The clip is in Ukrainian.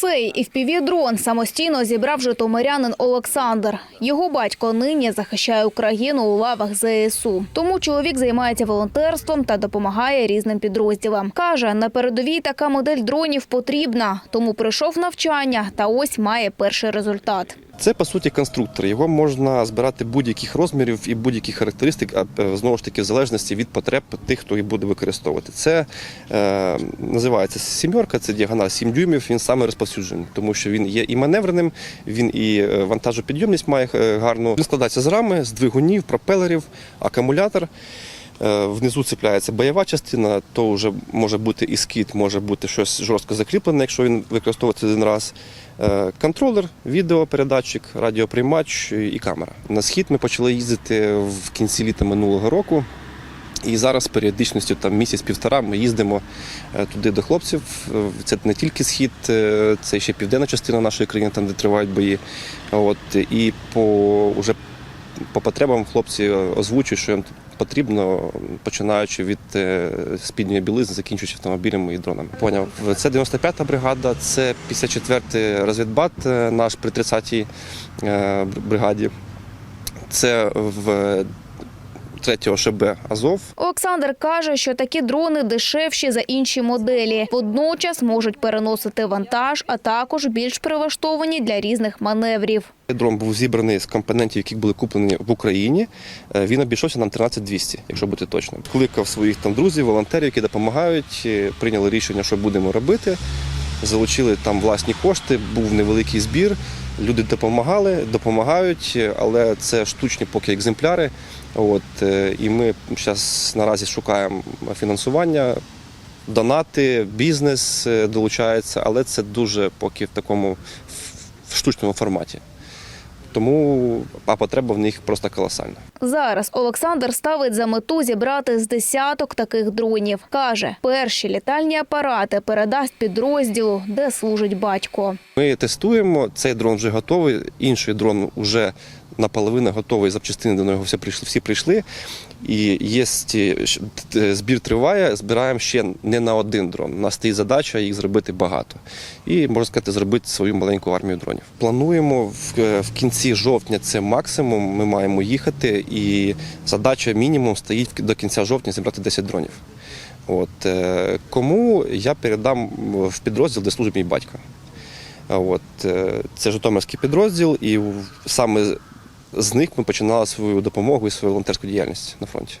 Цей FPV-дрон самостійно зібрав житомирянин Олександр. Його батько нині захищає Україну у лавах ЗСУ. Тому чоловік займається волонтерством та допомагає різним підрозділам. Каже, на передовій така модель дронів потрібна, тому пройшов навчання та ось має перший результат. Це по суті конструктор. Його можна збирати будь-яких розмірів і будь-яких характеристик, а е, знову ж таки в залежності від потреб тих, хто їх буде використовувати. Це е, називається сімерка, це діагональ 7 дюймів. Він саме розповсюджений, тому що він є і маневреним, він і е, вантажопідйомність має е, гарну. Він складається з рами, з двигунів, пропелерів, акумулятор. Е, Внизу цепляється бойова частина, то вже може бути і скид, може бути щось жорстко закріплене, якщо він використовується один раз. Контролер, відеопередатчик, радіоприймач і камера. На схід ми почали їздити в кінці літа минулого року. І зараз з періодичністю там місяць-півтора ми їздимо е, туди до хлопців. Е, Це не тільки схід, е, це ще південна частина нашої країни, там де тривають бої. От і по уже по потребам хлопці озвучують, що їм потрібно, починаючи від спідньої білизни, закінчуючи автомобілями і дронами. Поняв. Це 95-та бригада, це 54-й розвідбат наш при 30-й е, бригаді. Це в 3 ШБ Азов. Олександр каже, що такі дрони дешевші за інші моделі. Водночас можуть переносити вантаж, а також більш прилаштовані для різних маневрів. Дрон був зібраний з компонентів, які були куплені в Україні. Е, Він обійшовся нам 13200, якщо бути точним. Кликав своїх там друзів, волонтерів, які допомагають. е, Прийняли рішення, що будемо робити. Залучили там власні кошти, був невеликий збір. Люди допомагали, допомагають, але це штучні поки екземпляри. От, е, і ми зараз наразі шукаємо фінансування, донати, бізнес е, долучається, але це дуже поки в такому в штучному форматі. Тому а потреба в них просто колосальна. Зараз Олександр ставить за мету зібрати з десяток таких дронів. Каже, перші літальні апарати передасть підрозділу, де служить батько. Ми тестуємо, цей дрон вже готовий, інший дрон вже наполовину готовий, запчастини до нього всі прийшли, всі прийшли. І є т- збір триває, збираємо ще не на один дрон. У нас стоїть задача їх зробити багато. І можна сказати, зробити свою маленьку армію дронів. Плануємо в, е, в кінці жовтня це максимум. Ми маємо їхати, і задача мінімум стоїть до кінця жовтня зібрати 10 дронів. От е, кому я передам в підрозділ, де служить мій батько. От, е, це Житомирський підрозділ, і саме з них ми починали свою допомогу і свою волонтерську діяльність на фронті.